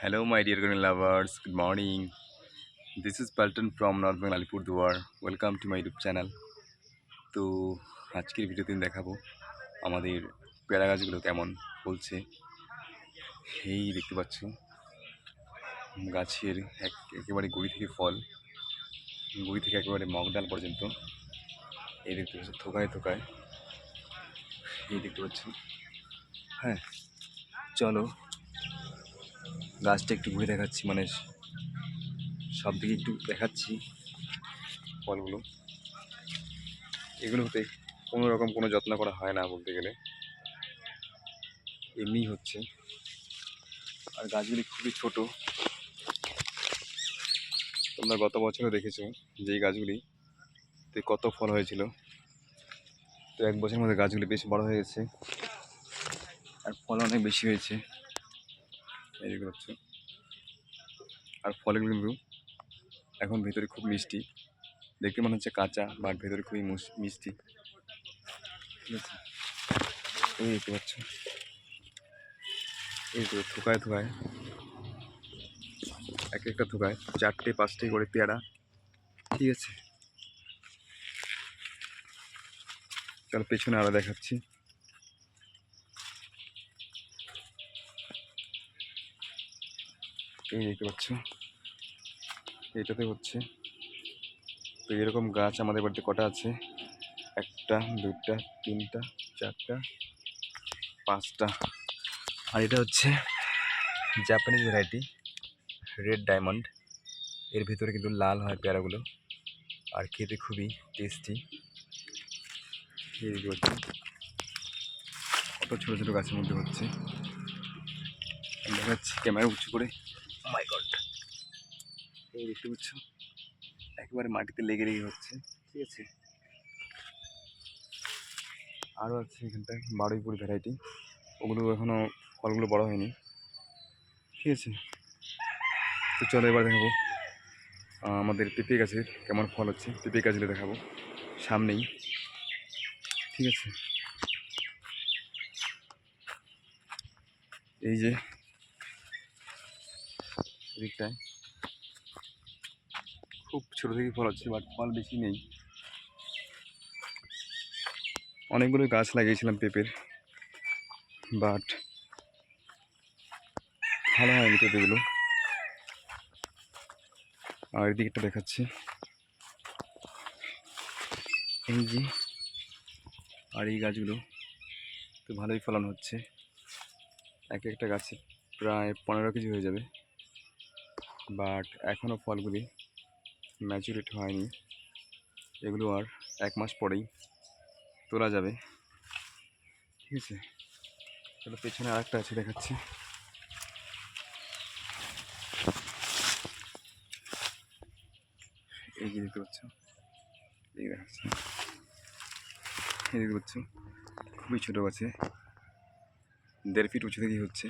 Hello, my dear green lovers. Good morning. This is Palton from North Bengal Alipurduar. Welcome to my YouTube channel. তো আজকের ভিডিওতে আমি দেখাবো আমাদের পেয়ারা গাছগুলো কেমন ফলছে এই দেখতে পাচ্ছ গাছের এক একেবারে গুড়ি থেকে ফল গুড়ি থেকে একেবারে মগডাল পর্যন্ত এই দেখতে পাচ্ছ থোকায় থোকায় এই দেখতে পাচ্ছ হ্যাঁ চলো গাছটা একটু ঘুরে দেখাচ্ছি মানে সব দিকে একটু দেখাচ্ছি ফলগুলো। এগুলো হতে কোনো রকম কোনো যত্ন করা হয় না বলতে গেলে। এমনিই হচ্ছে। আর গাছগুলি খুবই ছোট। তোমরা গত বছরও দেখেছ যে গাছগুলি কত ফল হয়েছিল। তো এক বছরের মধ্যে গাছগুলি বেশ বড় হয়ে গেছে। আর ফল অনেক বেশি হয়েছে। এইগুলো হচ্ছে আর ফলগুলো কিন্তু এখন ভেতরে খুব মিষ্টি। দেখতে মনে হচ্ছে কাঁচা বাট ভেতরে খুবই মিষ্টি। এই দেখতে পাচ্ছ। এই তো থোকায় থোকায়। এক একটা থোকায়, চারটে, পাঁচটে করে পেয়ারা। ঠিক আছে। চলো পেছনে আরও দেখাচ্ছি। এই দেখতে পাচ্ছ এটাতে হচ্ছে। তো এরকম গাছ আমাদের বাড়িতে কটা আছে? একটা দুটা তিনটা, চারটা, পাঁচটা। আর এটা হচ্ছে জাপানিজ ভ্যারাইটি রেড ডায়মন্ড এর ভিতরে কিন্তু লাল হয় পেয়ারাগুলো। আর খেতে খুবই টেস্টি কত ছোটো ছোটো গাছের মধ্যে হচ্ছে। দেখাচ্ছি? ক্যামেরা উঁচু করে। মাই গড এই দেখতে পাচ্ছ? একেবারে মাটিতে লেগে লেগে হচ্ছে। ঠিক আছে? আরও আছে এখানটায়, বারুইপুর ভ্যারাইটি ওগুলো এখনও ফলগুলো বড় হয়নি। ঠিক আছে? তো চলো এবার দেখাবো। আমাদের পেঁপে গাছের কেমন ফল হচ্ছে। পেঁপে গাছগুলো দেখাবো। সামনেই। ঠিক আছে? এই যে এদিকটায় খুব ছোটো থেকে ফল হচ্ছে বাট ফল বেশি নেই। অনেকগুলো গাছ লাগিয়েছিলাম পেঁপের বাট ভালো হয়নি পেঁপেগুলো আর এদিকটা দেখাচ্ছি। এই যে, আর এই গাছগুলো, তো ভালোই ফলন হচ্ছে। এক একটা গাছে প্রায় পনেরো কেজি হয়ে যাবে। বাট এখনও ফলগুলি ম্যাচুরেট হয়নি। এগুলো আর এক মাস পরেই তোলা যাবে। ঠিক আছে? চলো পেছনে আরেকটা আছে দেখাচ্ছি। এই যে দেখতে পাচ্ছ? এই দেখাচ্ছি। এই দেখতে পাচ্ছ? খুবই ছোটো আছে দেড় ফিট উঁচু থেকেই হচ্ছে।